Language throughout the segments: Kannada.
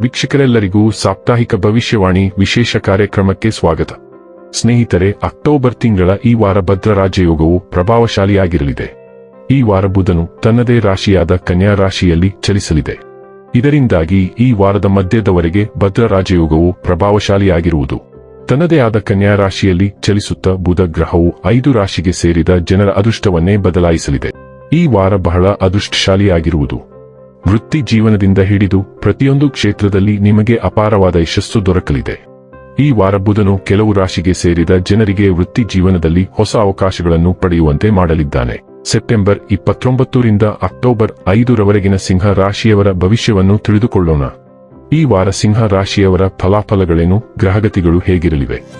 ವೀಕ್ಷಕರೆಲ್ಲರಿಗೂ ಸಾಪ್ತಾಹಿಕ ಭವಿಷ್ಯವಾಣಿ ವಿಶೇಷ ಕಾರ್ಯಕ್ರಮಕ್ಕೆ ಸ್ವಾಗತ. ಸ್ನೇಹಿತರೆ, ಅಕ್ಟೋಬರ್ ತಿಂಗಳ ಈ ವಾರ ಭದ್ರ ರಾಜಯೋಗವು ಪ್ರಭಾವಶಾಲಿಯಾಗಿರಲಿದೆ. ಈ ವಾರ ಬುಧನು ತನ್ನದೇ ರಾಶಿಯಾದ ಕನ್ಯಾ ರಾಶಿಯಲ್ಲಿ ಚಲಿಸಲಿದೆ. ಇದರಿಂದಾಗಿ ಈ ವಾರದ ಮಧ್ಯದವರೆಗೆ ಭದ್ರ ರಾಜಯೋಗವು ಪ್ರಭಾವಶಾಲಿಯಾಗಿರುವುದು. ತನ್ನದೇ ಆದ ಕನ್ಯಾ ರಾಶಿಯಲ್ಲಿ ಚಲಿಸುತ್ತಾ ಬುಧ ಗ್ರಹವು ಐದು ರಾಶಿಗೆ ಸೇರಿದ ಜನರ ಅದೃಷ್ಟವನ್ನೇ ಬದಲಾಯಿಸಲಿದೆ. ಈ ವಾರ ಬಹಳ ಅದೃಷ್ಟಶಾಲಿಯಾಗಿರುವುದು. ವೃತ್ತಿ ಜೀವನದಿಂದ ಹಿಡಿದು ಪ್ರತಿಯೊಂದು ಕ್ಷೇತ್ರದಲ್ಲಿ ನಿಮಗೆ ಅಪಾರವಾದ ಯಶಸ್ಸು ದೊರಕಲಿದೆ. ಈ ವಾರ ಬುಧನು ಕೆಲವು ರಾಶಿಗೆ ಸೇರಿದ ಜನರಿಗೆ ವೃತ್ತಿ ಜೀವನದಲ್ಲಿ ಹೊಸ ಅವಕಾಶಗಳನ್ನು ಪಡೆಯುವಂತೆ ಮಾಡಲಿದ್ದಾನೆ. ಸೆಪ್ಟೆಂಬರ್ ಇಪ್ಪತ್ತೊಂಬತ್ತರಿಂದ ಅಕ್ಟೋಬರ್ ಐದರವರೆಗಿನ ಸಿಂಹ ರಾಶಿಯವರ ಭವಿಷ್ಯವನ್ನು ತಿಳಿದುಕೊಳ್ಳೋಣ. ಈ ವಾರ ಸಿಂಹ ರಾಶಿಯವರ ಫಲಾಫಲಗಳೇನು, ಗ್ರಹಗತಿಗಳು ಹೇಗಿರಲಿವೆ?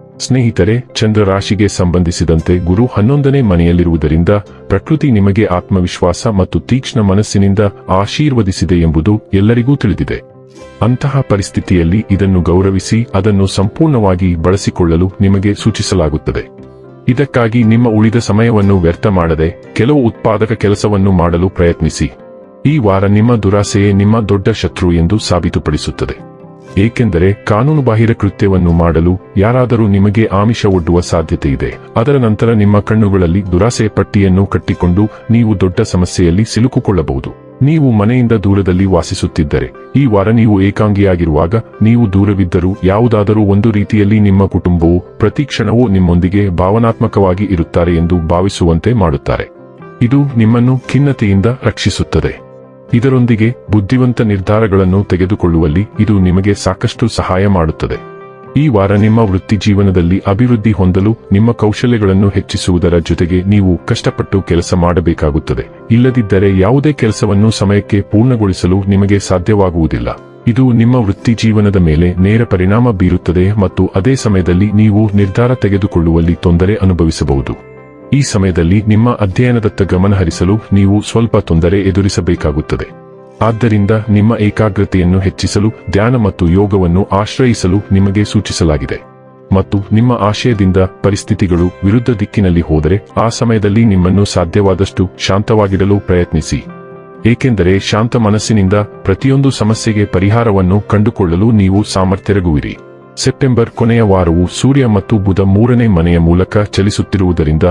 ಸ್ನೇಹಿತರೆ, ಚಂದ್ರರಾಶಿಗೆ ಸಂಬಂಧಿಸಿದಂತೆ ಗುರು ಹನ್ನೊಂದನೇ ಮನೆಯಲ್ಲಿರುವುದರಿಂದ ಪ್ರಕೃತಿ ನಿಮಗೆ ಆತ್ಮವಿಶ್ವಾಸ ಮತ್ತು ತೀಕ್ಷ್ಣ ಮನಸ್ಸಿನಿಂದ ಆಶೀರ್ವದಿಸಿದೆ ಎಂಬುದು ಎಲ್ಲರಿಗೂ ತಿಳಿದಿದೆ. ಅಂತಹ ಪರಿಸ್ಥಿತಿಯಲ್ಲಿ ಇದನ್ನು ಗೌರವಿಸಿ ಅದನ್ನು ಸಂಪೂರ್ಣವಾಗಿ ಬಳಸಿಕೊಳ್ಳಲು ನಿಮಗೆ ಸೂಚಿಸಲಾಗುತ್ತದೆ. ಇದಕ್ಕಾಗಿ ನಿಮ್ಮ ಉಳಿದ ಸಮಯವನ್ನು ವ್ಯರ್ಥ ಮಾಡದೆ ಕೆಲವು ಉತ್ಪಾದಕ ಕೆಲಸವನ್ನು ಮಾಡಲು ಪ್ರಯತ್ನಿಸಿ. ಈ ವಾರ ನಿಮ್ಮ ದುರಾಸೆಯೇ ನಿಮ್ಮ ದೊಡ್ಡ ಶತ್ರು ಎಂದು ಸಾಬೀತುಪಡಿಸುತ್ತದೆ. ಏಕೆಂದರೆ ಕಾನೂನುಬಾಹಿರ ಕೃತ್ಯವನ್ನು ಮಾಡಲು ಯಾರಾದರೂ ನಿಮಗೆ ಆಮಿಷ ಒಡ್ಡುವ ಸಾಧ್ಯತೆ ಇದೆ ಅದರ ನಂತರ ನಿಮ್ಮ ಕಣ್ಣುಗಳಲ್ಲಿ ದುರಾಸೆ ಪಟ್ಟಿಯನ್ನು ಕಟ್ಟಿಕೊಂಡು ನೀವು ದೊಡ್ಡ ಸಮಸ್ಯೆಯಲ್ಲಿ ಸಿಲುಕುಕೊಳ್ಳಬಹುದು. ನೀವು ಮನೆಯಿಂದ ದೂರದಲ್ಲಿ ವಾಸಿಸುತ್ತಿದ್ದರೆ, ಈ ವಾರ ನೀವು ಏಕಾಂಗಿಯಾಗಿರುವಾಗ ನೀವು ದೂರವಿದ್ದರೂ ಯಾವುದಾದರೂ ಒಂದು ರೀತಿಯಲ್ಲಿ ನಿಮ್ಮ ಕುಟುಂಬವು ಪ್ರತಿಕ್ಷಣವೂ ನಿಮ್ಮೊಂದಿಗೆ ಭಾವನಾತ್ಮಕವಾಗಿ ಇರುತ್ತಾರೆ ಎಂದು ಭಾವಿಸುವಂತೆ ಮಾಡುತ್ತಾರೆ. ಇದು ನಿಮ್ಮನ್ನು ಖಿನ್ನತೆಯಿಂದ ರಕ್ಷಿಸುತ್ತದೆ. ಇದರೊಂದಿಗೆ ಬುದ್ಧಿವಂತ ನಿರ್ಧಾರಗಳನ್ನು ತೆಗೆದುಕೊಳ್ಳುವಲ್ಲಿ ಇದು ನಿಮಗೆ ಸಾಕಷ್ಟು ಸಹಾಯ ಮಾಡುತ್ತದೆ. ಈ ವಾರ ನಿಮ್ಮ ವೃತ್ತಿ ಜೀವನದಲ್ಲಿ ಅಭಿವೃದ್ಧಿ ಹೊಂದಲು ನಿಮ್ಮ ಕೌಶಲ್ಯಗಳನ್ನು ಹೆಚ್ಚಿಸುವುದರ ಜೊತೆಗೆ ನೀವು ಕಷ್ಟಪಟ್ಟು ಕೆಲಸ ಮಾಡಬೇಕಾಗುತ್ತದೆ. ಇಲ್ಲದಿದ್ದರೆ ಯಾವುದೇ ಕೆಲಸವನ್ನು ಸಮಯಕ್ಕೆ ಪೂರ್ಣಗೊಳಿಸಲು ನಿಮಗೆ ಸಾಧ್ಯವಾಗುವುದಿಲ್ಲ. ಇದು ನಿಮ್ಮ ವೃತ್ತಿ ಜೀವನದ ಮೇಲೆ ನೇರ ಪರಿಣಾಮ ಬೀರುತ್ತದೆ ಮತ್ತು ಅದೇ ಸಮಯದಲ್ಲಿ ನೀವು ನಿರ್ಧಾರ ತೆಗೆದುಕೊಳ್ಳುವಲ್ಲಿ ತೊಂದರೆ ಅನುಭವಿಸಬಹುದು. ಈ ಸಮಯದಲ್ಲಿ ನಿಮ್ಮ ಅಧ್ಯಯನದತ್ತ ಗಮನಹರಿಸಲು ನೀವು ಸ್ವಲ್ಪ ತೊಂದರೆ ಎದುರಿಸಬೇಕಾಗುತ್ತದೆ. ಆದ್ದರಿಂದ ನಿಮ್ಮ ಏಕಾಗ್ರತೆಯನ್ನು ಹೆಚ್ಚಿಸಲು, ಧ್ಯಾನ ಮತ್ತು ಯೋಗವನ್ನು ಆಶ್ರಯಿಸಲು ನಿಮಗೆ ಸೂಚಿಸಲಾಗಿದೆ. ಮತ್ತು ನಿಮ್ಮ ಆಶಯದಿಂದ ಪರಿಸ್ಥಿತಿಗಳು ವಿರುದ್ಧ ದಿಕ್ಕಿನಲ್ಲಿ ಹೋದರೆ, ಆ ಸಮಯದಲ್ಲಿ ನಿಮ್ಮನ್ನು ಸಾಧ್ಯವಾದಷ್ಟು ಶಾಂತವಾಗಿಡಲು ಪ್ರಯತ್ನಿಸಿ. ಏಕೆಂದರೆ ಶಾಂತ ಮನಸ್ಸಿನಿಂದ ಪ್ರತಿಯೊಂದು ಸಮಸ್ಯೆಗೆ ಪರಿಹಾರವನ್ನು ಕಂಡುಕೊಳ್ಳಲು ನೀವು ಸಾಮರ್ಥ್ಯರಗುವಿರಿ. ಸೆಪ್ಟೆಂಬರ್ ಕೊನೆಯ ವಾರವು ಸೂರ್ಯ ಮತ್ತು ಬುಧ ಮೂರನೇ ಮನೆಯ ಮೂಲಕ ಚಲಿಸುತ್ತಿರುವುದರಿಂದ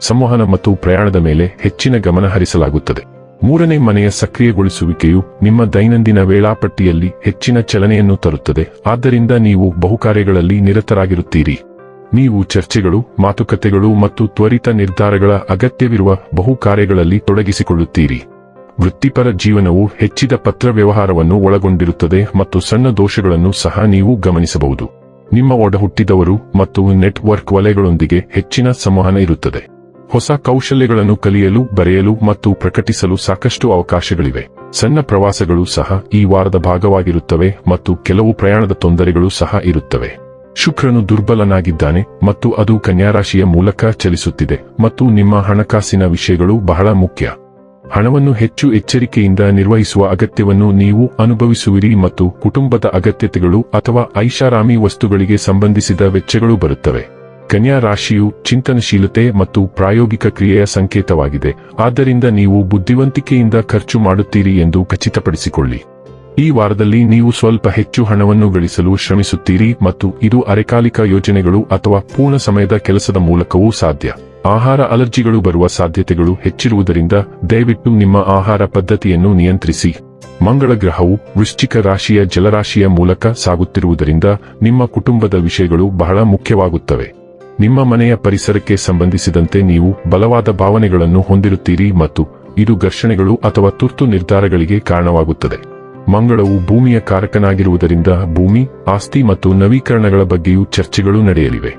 ಸಂವಹನ ಮತ್ತು ಪ್ರಯಾಣದ ಮೇಲೆ ಹೆಚ್ಚಿನ ಗಮನ ಹರಿಸಲಾಗುತ್ತದೆ. ಮೂರನೇ ಮನೆಯ ಸಕ್ರಿಯಗೊಳಿಸುವಿಕೆಯು ನಿಮ್ಮ ದೈನಂದಿನ ವೇಳಾಪಟ್ಟಿಯಲ್ಲಿ ಹೆಚ್ಚಿನ ಚಲನೆಯನ್ನು ತರುತ್ತದೆ. ಆದ್ದರಿಂದ ನೀವು ಬಹುಕಾರ್ಯಗಳಲ್ಲಿ ನಿರತರಾಗಿರುತ್ತೀರಿ. ನೀವು ಚರ್ಚೆಗಳು, ಮಾತುಕತೆಗಳು ಮತ್ತು ತ್ವರಿತ ನಿರ್ಧಾರಗಳ ಅಗತ್ಯವಿರುವ ಬಹು ಕಾರ್ಯಗಳಲ್ಲಿ ತೊಡಗಿಸಿಕೊಳ್ಳುತ್ತೀರಿ. ವೃತ್ತಿಪರ ಜೀವನವು ಹೆಚ್ಚಿದ ಪತ್ರ ವ್ಯವಹಾರವನ್ನು ಒಳಗೊಂಡಿರುತ್ತದೆ ಮತ್ತು ಸಣ್ಣ ದೋಷಗಳನ್ನು ಸಹ ನೀವು ಗಮನಿಸಬಹುದು. ನಿಮ್ಮ ಒಡಹುಟ್ಟಿದವರು ಮತ್ತು ನೆಟ್ವರ್ಕ್ ವಲಯಗಳೊಂದಿಗೆ ಹೆಚ್ಚಿನ ಸಂವಹನ ಇರುತ್ತದೆ. ಹೊಸ ಕೌಶಲ್ಯಗಳನ್ನು ಕಲಿಯಲು, ಬರೆಯಲು ಮತ್ತು ಪ್ರಕಟಿಸಲು ಸಾಕಷ್ಟು ಅವಕಾಶಗಳಿವೆ. ಸಣ್ಣ ಪ್ರವಾಸಗಳು ಸಹ ಈ ವಾರದ ಭಾಗವಾಗಿರುತ್ತವೆ ಮತ್ತು ಕೆಲವು ಪ್ರಯಾಣದ ತೊಂದರೆಗಳು ಸಹ ಇರುತ್ತವೆ. ಶುಕ್ರನು ದುರ್ಬಲನಾಗಿದ್ದಾನೆ ಮತ್ತು ಅದು ಕನ್ಯಾರಾಶಿಯ ಮೂಲಕ ಚಲಿಸುತ್ತಿದೆ ಮತ್ತು ನಿಮ್ಮ ಹಣಕಾಸಿನ ವಿಷಯಗಳು ಬಹಳ ಮುಖ್ಯ. ಹಣವನ್ನು ಹೆಚ್ಚು ಎಚ್ಚರಿಕೆಯಿಂದ ನಿರ್ವಹಿಸುವ ಅಗತ್ಯವನ್ನು ನೀವು ಅನುಭವಿಸುವಿರಿ ಮತ್ತು ಕುಟುಂಬದ ಅಗತ್ಯತೆಗಳು ಅಥವಾ ಐಷಾರಾಮಿ ವಸ್ತುಗಳಿಗೆ ಸಂಬಂಧಿಸಿದ ವೆಚ್ಚಗಳು ಬರುತ್ತವೆ. ಕನ್ಯಾ ರಾಶಿಯು ಚಿಂತನಶೀಲತೆ ಮತ್ತು ಪ್ರಾಯೋಗಿಕ ಕ್ರಿಯೆಯ ಸಂಕೇತವಾಗಿದೆ. ಆದ್ದರಿಂದ ನೀವು ಬುದ್ಧಿವಂತಿಕೆಯಿಂದ ಖರ್ಚು ಮಾಡುತ್ತೀರಿ ಎಂದು ಖಚಿತಪಡಿಸಿಕೊಳ್ಳಿ. ಈ ವಾರದಲ್ಲಿ ನೀವು ಸ್ವಲ್ಪ ಹೆಚ್ಚು ಹಣವನ್ನು ಗಳಿಸಲು ಶ್ರಮಿಸುತ್ತೀರಿ ಮತ್ತು ಇದು ಅರೆಕಾಲಿಕ ಯೋಜನೆಗಳು ಅಥವಾ ಪೂರ್ಣ ಸಮಯದ ಕೆಲಸದ ಮೂಲಕವೂ ಸಾಧ್ಯ. ಆಹಾರ ಅಲರ್ಜಿಗಳು ಬರುವ ಸಾಧ್ಯತೆಗಳು ಹೆಚ್ಚಿರುವುದರಿಂದ ದಯವಿಟ್ಟು ನಿಮ್ಮ ಆಹಾರ ಪದ್ಧತಿಯನ್ನು ನಿಯಂತ್ರಿಸಿ. ಮಂಗಳ ಗ್ರಹವು ವೃಶ್ಚಿಕ ರಾಶಿಯ ಜಲರಾಶಿಯ ಮೂಲಕ ಸಾಗುತ್ತಿರುವುದರಿಂದ ನಿಮ್ಮ ಕುಟುಂಬದ ವಿಷಯಗಳು ಬಹಳ ಮುಖ್ಯವಾಗುತ್ತವೆ. ನಿಮ್ಮ ಮನೆಯ ಪರಿಸರಕ್ಕೆ ಸಂಬಂಧಿಸಿದಂತೆ ನೀವು ಬಲವಾದ ಭಾವನೆಗಳನ್ನು ಹೊಂದಿರುತ್ತೀರಿ ಮತ್ತು ಇದು ಘರ್ಷಣೆಗಳು ಅಥವಾ ತುರ್ತು ನಿರ್ಧಾರಗಳಿಗೆ ಕಾರಣವಾಗುತ್ತದೆ. ಮಂಗಳವು ಭೂಮಿಯ ಕಾರಕನಾಗಿರುವುದರಿಂದ ಭೂಮಿ, ಆಸ್ತಿ ಮತ್ತು ನವೀಕರಣಗಳ ಬಗ್ಗೆಯೂ ಚರ್ಚೆಗಳು ನಡೆಯಲಿವೆ.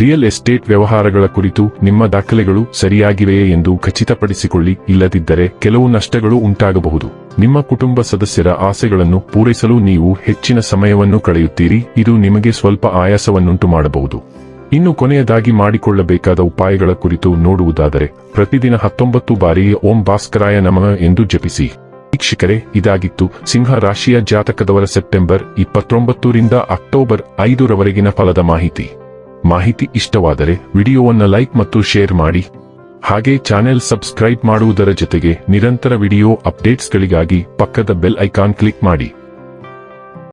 ರಿಯಲ್ ಎಸ್ಟೇಟ್ ವ್ಯವಹಾರಗಳ ಕುರಿತು ನಿಮ್ಮ ದಾಖಲೆಗಳು ಸರಿಯಾಗಿವೆಯೇ ಎಂದು ಖಚಿತಪಡಿಸಿಕೊಳ್ಳಿ, ಇಲ್ಲದಿದ್ದರೆ ಕೆಲವು ನಷ್ಟಗಳು ಉಂಟಾಗಬಹುದು. ನಿಮ್ಮ ಕುಟುಂಬ ಸದಸ್ಯರ ಆಸೆಗಳನ್ನು ಪೂರೈಸಲು ನೀವು ಹೆಚ್ಚಿನ ಸಮಯವನ್ನು ಕಳೆಯುತ್ತೀರಿ, ಇದು ನಿಮಗೆ ಸ್ವಲ್ಪ ಆಯಾಸವನ್ನುಂಟು ಮಾಡಬಹುದು ಇನ್ನು ಕೊನೆಯದಾಗಿ ಮಾಡಿಕೊಳ್ಳಬೇಕಾದ ಉಪಾಯಗಳ ಕುರಿತು ನೋಡುವುದಾದರೆ, ಪ್ರತಿದಿನ ಹತ್ತೊಂಬತ್ತು ಬಾರಿ ಓಂ ಭಾಸ್ಕರಾಯ ನಮಃ ಎಂದು ಜಪಿಸಿ. ವೀಕ್ಷಕರೇ, ಇದಾಗಿತ್ತು ಸಿಂಹ ರಾಶಿಯ ಜಾತಕದವರ ಸೆಪ್ಟೆಂಬರ್ ಇಪ್ಪತ್ತೊಂಬತ್ತರಿಂದ ಅಕ್ಟೋಬರ್ ಐದರವರೆಗಿನ ಫಲದ ಮಾಹಿತಿ. ಮಾಹಿತಿ ಇಷ್ಟವಾದರೆ ವಿಡಿಯೋವನ್ನು ಲೈಕ್ ಮತ್ತು ಶೇರ್ ಮಾಡಿ. ಹಾಗೆ ಚಾನೆಲ್ ಸಬ್ಸ್ಕ್ರೈಬ್ ಮಾಡುವುದರ ಜೊತೆಗೆ ನಿರಂತರ ವಿಡಿಯೋ ಅಪ್ಡೇಟ್ಸ್ಗಳಿಗಾಗಿ ಪಕ್ಕದ ಬೆಲ್ ಐಕಾನ್ ಕ್ಲಿಕ್ ಮಾಡಿ.